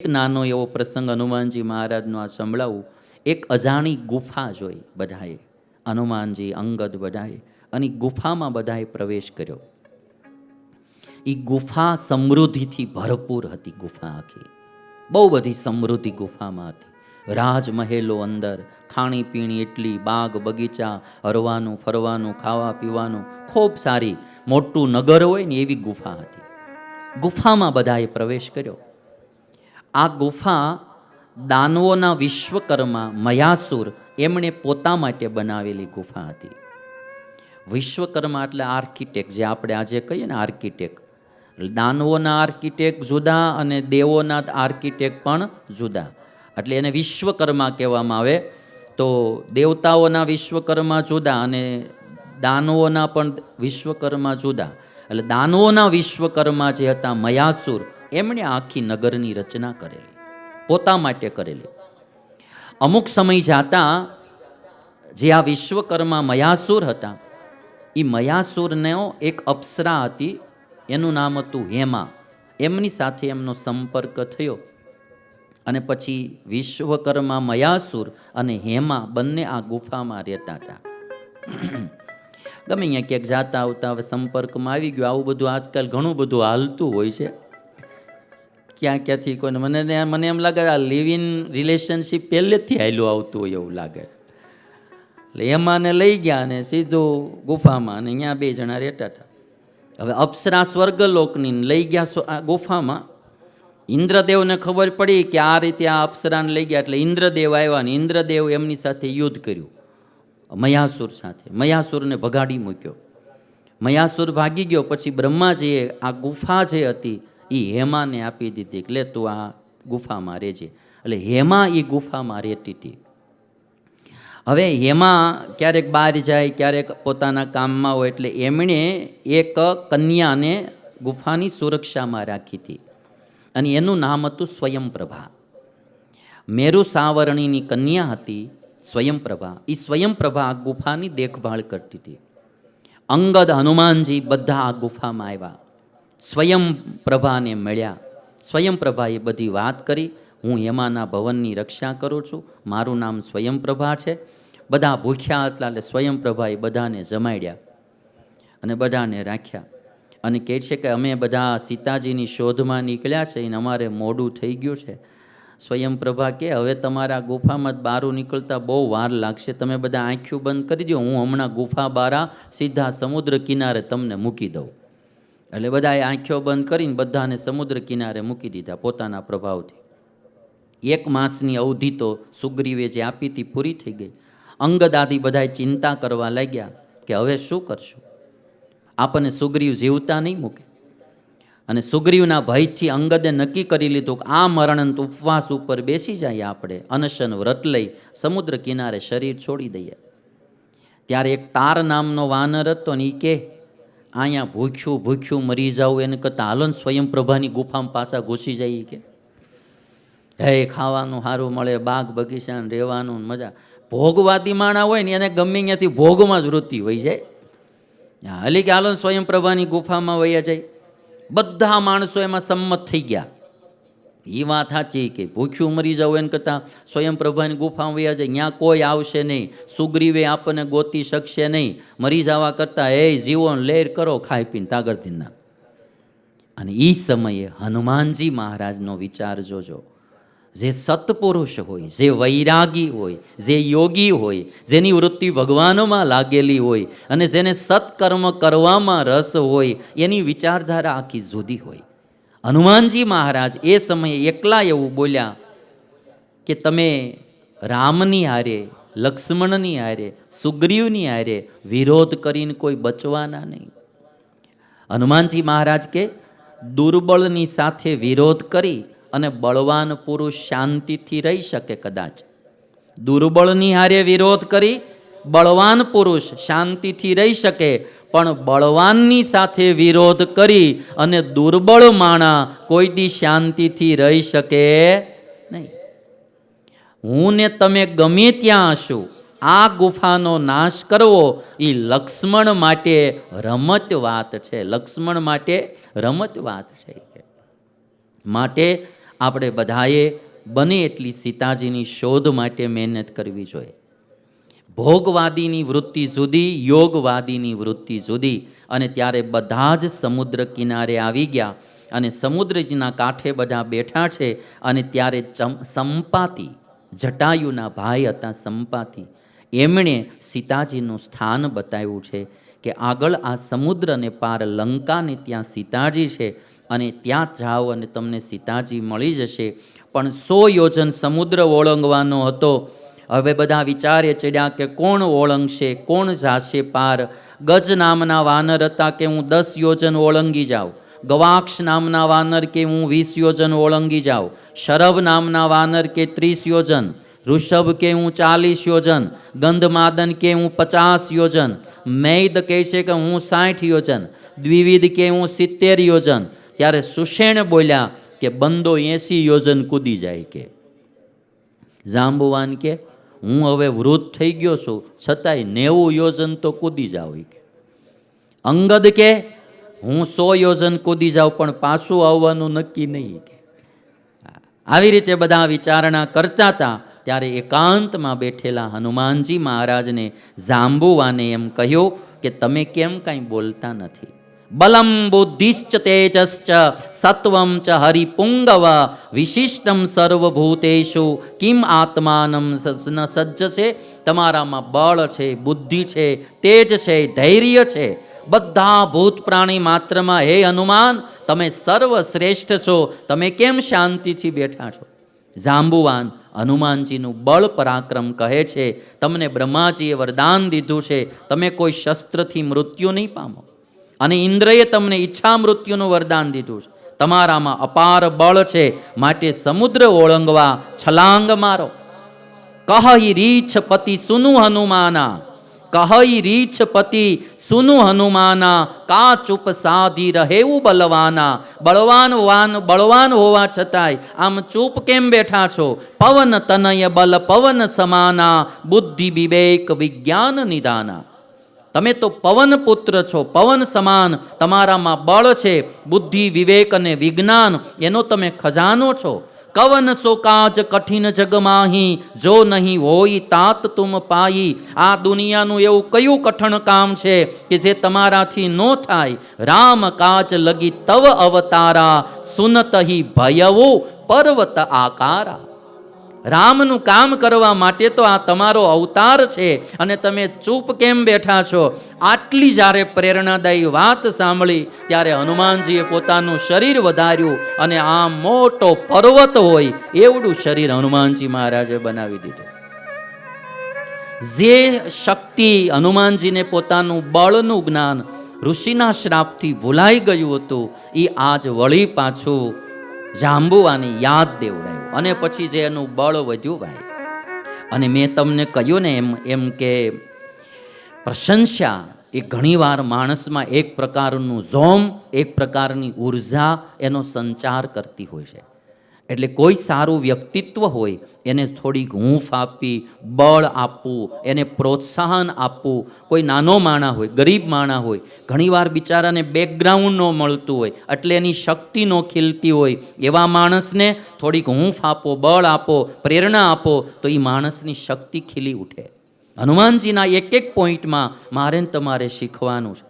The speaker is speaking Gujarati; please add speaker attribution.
Speaker 1: એક નાનો એવો પ્રસંગ હનુમાનજી મહારાજનો આ સંભળાવું. એક અજાણી ગુફા જોઈ બધાએ. હનુમાનજી અંગદ બધાએ અને ગુફામાં બધાએ પ્રવેશ કર્યો. એ ગુફા સમૃદ્ધિથી ભરપૂર હતી ગુફા આખી. બહુ બધી સમૃદ્ધિ ગુફામાં હતી. રાજમહેલો અંદર ખાણીપીણી એટલી, બાગ બગીચા, હરવાનું, ફરવાનું, ખાવા પીવાનું, ખૂબ સારી, મોટું નગર હોય ને એવી ગુફા હતી. ગુફામાં બધાએ પ્રવેશ કર્યો. આ ગુફા દાનવોના વિશ્વકર્મા મયાસુર એમણે પોતા માટે બનાવેલી ગુફા હતી. વિશ્વકર્મા એટલે આર્કિટેક્ટ, જે આપણે આજે કહીએ ને આર્કિટેક્ટ. દાનવોના આર્કિટેક્ટ જુદા અને દેવોના આર્કિટેક્ટ પણ જુદા. એટલે એને વિશ્વકર્મા કહેવામાં આવે. તો દેવતાઓના વિશ્વકર્મા જુદા અને દાનવોના પણ વિશ્વકર્મા જુદા. એટલે દાનવોના વિશ્વકર્મા જે હતા, મયાસુર એમણે આખી નગરની રચના કરેલી, પોતા માટે કરેલી. અમુક સમય જાતા જે આ વિશ્વકર્મા મયાસુર હતા એ મયાસુરનો એક અપ્સરા હતી, એનું નામ હતું હેમા. એમની સાથે એમનો સંપર્ક થયો અને પછી વિશ્વકર્મા મયાસુર અને હેમા બંને આ ગુફામાં રહેતા હતા. ગમે અહીંયા ક્યાંક જાતા આવતા હવે સંપર્કમાં આવી ગયો. આવું બધું આજકાલ ઘણું બધું હાલતું હોય છે. ક્યાં ક્યાંથી કોઈને. મને મને એમ લાગે આ લિવ ઇન રિલેશનશીપ પહેલેથી હાલ્યું આવતું હોય એવું લાગે. એટલે એમાંને લઈ ગયા અને સીધું ગુફામાં અને અહીંયા બે જણા રહેતા હતા. હવે અપ્સરા સ્વર્ગલોકની લઈ ગયા ગુફામાં. ઇન્દ્રદેવને ખબર પડી કે આ રીતે આ અપ્સરાને લઈ ગયા એટલે ઇન્દ્રદેવ આવ્યા ને ઇન્દ્રદેવ એમની સાથે યુદ્ધ કર્યું. મયાસુર સાથે. મયાસુરને ભગાડી મૂક્યો. મયાસુર ભાગી ગયો. પછી બ્રહ્માજીએ આ ગુફા જે હતી એ હેમાને આપી દીધી એટલે તું આ ગુફામાં રહેજે. એટલે હેમા એ ગુફામાં રહેતી હતી. હવે હેમા ક્યારેક બહાર જાય, ક્યારેક પોતાના કામમાં હોય એટલે એમણે એક કન્યાને ગુફાની સુરક્ષામાં રાખી હતી. અને એનું નામ હતું સ્વયંપ્રભા. મેરુ સાવરણીની કન્યા હતી સ્વયંપ્રભા. એ સ્વયંપ્રભા ગુફાની દેખભાળ કરતી હતી. અંગદ હનુમાનજી બધા આ ગુફામાં આવ્યા. સ્વયંપ્રભાને મળ્યા. સ્વયંપ્રભાએ બધી વાત કરી. હું હેમાના ભવનની રક્ષા કરું છું. મારું નામ સ્વયંપ્રભા છે. બધા ભૂખ્યા હતા એટલે સ્વયંપ્રભાએ બધાને જમાડ્યા અને બધાને રાખ્યા. અને કહે છે કે અમે બધા સીતાજીની શોધમાં નીકળ્યા છે. અને અમારે મોડું થઈ ગયું છે. સ્વયંપ્રભા કે, હવે તમારા ગુફામાં જ બહાર નીકળતા બહુ વાર લાગશે. તમે બધા આંખ્યું બંધ કરી દો હું હમણાં ગુફા બારા સીધા સમુદ્ર કિનારે તમને મૂકી દઉં. એટલે બધાએ આંખો બંધ કરીને બધાને સમુદ્ર કિનારે મૂકી દીધા પોતાના પ્રભાવથી. એક માસની અવધિ તો સુગ્રીવે જે આપી હતી પૂરી થઈ ગઈ. અંગદ આદિ બધાએ ચિંતા કરવા લાગ્યા કે હવે શું કરશું? આપણને સુગ્રીવ જીવતા નહીં મૂકે. અને સુગ્રીવના ભયથી અંગદે નક્કી કરી લીધું કે આ મરણ ઉપવાસ ઉપર બેસી જાય આપણે. અનશન વ્રત લઈ સમુદ્ર કિનારે શરીર છોડી દઈએ. ત્યારે એક તાર નામનો વાનર હતો ને એ કે અહીંયા ભૂખ્યું ભૂખ્યું મરી જાઉં એને કરતાં હાલો સ્વયંપ્રભાની ગુફામાં પાછા ઘૂસી જાય કે. હે, ખાવાનું સારું મળે, બાગ બગીચાને રહેવાનું મજા. ભોગવાદી માણા હોય ને એને ગમે ત્યાંથી ભોગમાં જ વૃત્તિ હોય જાય. હાલી કે હાલો સ્વયંપ્રભાની ગુફામાં વયા જાય. બધા માણસો એમાં સંમત થઈ ગયા. એ વાત સાચી કે ભૂખ્યું મરી જવું એને કરતાં સ્વયંપ્રભાની ગુફામાં વયા જાય ત્યાં કોઈ આવશે નહીં, સુગ્રીવે આપણને ગોતી શકશે નહીં. મરી જવા કરતાં એ જીવો લેર કરો ખાઈ પીને તાગરધીના અને એ સમયે હનુમાનજી મહારાજનો વિચાર જોજો. જે સત્પુરુષ હોય, જે વૈરાગી હોય, જે યોગી હોય, જેની વૃત્તિ ભગવાનમાં લાગેલી હોય અને જેને સત્કર્મ કરવામાં રસ હોય, એની વિચારધારા આખી જુદી હોય. હનુમાનજી મહારાજ એ સમયે એકલા એવું બોલ્યા કે તમે રામની હારે, લક્ષ્મણની હારે, સુગ્રીવની હારે વિરોધ કરીને કોઈ બચવાના નહીં. હનુમાનજી મહારાજ કે, દુર્બળની સાથે વિરોધ કરી અને બળવાન પુરુષ શાંતિથી રહી શકે કદાચ. દુર્બળની હારે વિરોધ કરી, બળવાન પુરુષ શાંતિથી રહી શકે પણ બળવાનની સાથે વિરોધ કરી અને દુર્બળ માણા કોઈ દી શાંતિથી રહી શકે નહીં. હું ને તમે ગમે ત્યાં હશું, આ ગુફાનો નાશ કરવો એ લક્ષ્મણ માટે રમત વાત છે. લક્ષ્મણ માટે રમત વાત છે માટે આપણે બધાએ બને એટલી સીતાજીની શોધ માટે મહેનત કરવી જોઈએ. ભોગવાદીની વૃત્તિ જુદી યોગવાદીની વૃત્તિ જુદી અને ત્યારે બધા જ સમુદ્ર કિનારે આવી ગયા અને સમુદ્રજીના કાંઠે બધા બેઠા છે અને ત્યારે ચમ, સંપાતી, જટાયુના ભાઈ હતા સંપાતી. એમણે સીતાજીનું સ્થાન બતાવ્યું છે કે આગળ આ સમુદ્રને પાર લંકાને ત્યાં સીતાજી છે અને ત્યાં જાઓ અને તમને સીતાજી મળી જશે. પણ સો યોજન સમુદ્ર ઓળંગવાનો હતો. હવે બધા વિચારે ચડ્યા કે કોણ ઓળંગશે, કોણ જાશે પાર? ગજ નામના વાનર હતા કે હું દસ યોજન ઓળંગી જાઉં? ગવાક્ષ નામના વાનર કે હું વીસ યોજન ઓળંગી જાઉં? શરભ નામના વાનર કે ત્રીસ યોજન? ઋષભ કે હું ચાલીસ યોજન? ગંધમાદન કે હું પચાસ યોજન? મૈદ કહે છે કે હું સાઠ યોજન? દ્વિવિધ કે હું સિત્તેર યોજન? ત્યારે સુષેણ બોલ્યા કે બંદો એંસી યોજન કૂદી જાય કે. જાંબુવાન કે હું હવે વૃદ્ધ થઈ ગયો છું, છતાંય નેવું યોજન તો કૂદી જાવ કે. અંગદ કે, હું સો યોજન કૂદી જાઉં પણ પાછું આવવાનું નક્કી નહીં કે. આવી રીતે બધા વિચારણા કરતા હતા, ત્યારે એકાંતમાં બેઠેલા હનુમાનજી મહારાજને જાંબુવાને એમ કહ્યું કે તમે કેમ કાંઈ બોલતા નથી? બલમ બુદ્ધિશ્ચ તેજશ્ચ સત્વમ ચ હરિપુંગવ વિશિષ્ટમ સર્વભૂતેશુ કિમ આત્માનમ ન સજ્જશે તમારામાં બળ છે બુદ્ધિ છે તેજ છે ધૈર્ય છે બધા ભૂત પ્રાણી માત્રમાં હે હનુમાન તમે સર્વશ્રેષ્ઠ છો તમે કેમ શાંતિથી બેઠા છો? જાંબુવાન, હનુમાનજીનું બળ પરાક્રમ કહે છે, તમને બ્રહ્માજીએ વરદાન દીધું છે, તમે કોઈ શસ્ત્રથી મૃત્યુ નહીં પામો. અને ઇન્દ્રએ તમને ઈચ્છા મૃત્યુનું વરદાન દીધું છે. તમારામાં અપાર બળ છે. માટે સમુદ્ર ઓળંગવા છલાંગ મારો. કહી રીછ પતિ સુનુ હનુમાના. કહી રીછ પતિ સુનુ હનુમાના. કા ચૂપ સાધી રહેવું બલવાના. બળવાન વાન, બળવાન હોવા છતાંય આમ ચૂપ કેમ બેઠા છો? પવન તનય બલ, પવન સમાના. બુદ્ધિ વિવેક વિજ્ઞાન નિદાના. તમે તો પવન પુત્ર છો, પવન સમાન તમારામાં બળ છે, બુદ્ધિ, વિવેક અને વિજ્ઞાન એનો તમે ખજાનો છો. કવન સો કાજ કઠિન જગમાહી જો નહીં હોય તાત તુમ પાઈ આ દુનિયાનું એવું કયું કઠણ કામ છે કે જે તમારાથી ન થાય? રામ કાજ લગી તવ અવતારા, સુનતહી ભયવો પર્વત આકારા. રામનું કામ કરવા માટે તો આ તમારો અવતાર છે અને તમે ચૂપ કેમ બેઠા છો? આટલી જ્યારે પ્રેરણાદાયી વાત સાંભળી, ત્યારે હનુમાનજીએ પોતાનું શરીર વધાર્યું અને આ મોટો પર્વત હોય એવડું શરીર હનુમાનજી મહારાજે બનાવી દીધું. જે શક્તિ હનુમાનજીને પોતાનું બળનું જ્ઞાન ઋષિના શ્રાપથી ભૂલાઈ ગયું હતું એ આજ વળી પાછું જાંબુવાની યાદ દેવડાયું અને પછી જે એનું બળ વધ્યું ભાઈ. અને મેં તમને કહ્યું ને એમ એમ કે પ્રશંસા એ ઘણીવાર માણસમાં એક પ્રકારનું ઝોમ, એક પ્રકારની ઊર્જા એનો સંચાર કરતી હોય છે. એટલે કોઈ સારું વ્યક્તિત્વ હોય, એને થોડીક હૂંફ આપવી બળ આપવું, એને પ્રોત્સાહન આપવું. કોઈ નાનો માણા હોય, ગરીબ માણા હોય, ઘણીવાર બિચારાને બેકગ્રાઉન્ડ ન મળતું હોય, એટલે એની શક્તિ ન ખીલતી હોય, એવા માણસને થોડીક હૂંફ આપો, બળ આપો, પ્રેરણા આપો, તો એ માણસની શક્તિ ખીલી ઉઠે. હનુમાનજીના એક એક પોઈન્ટમાં મારે તમારે શીખવાનું છે.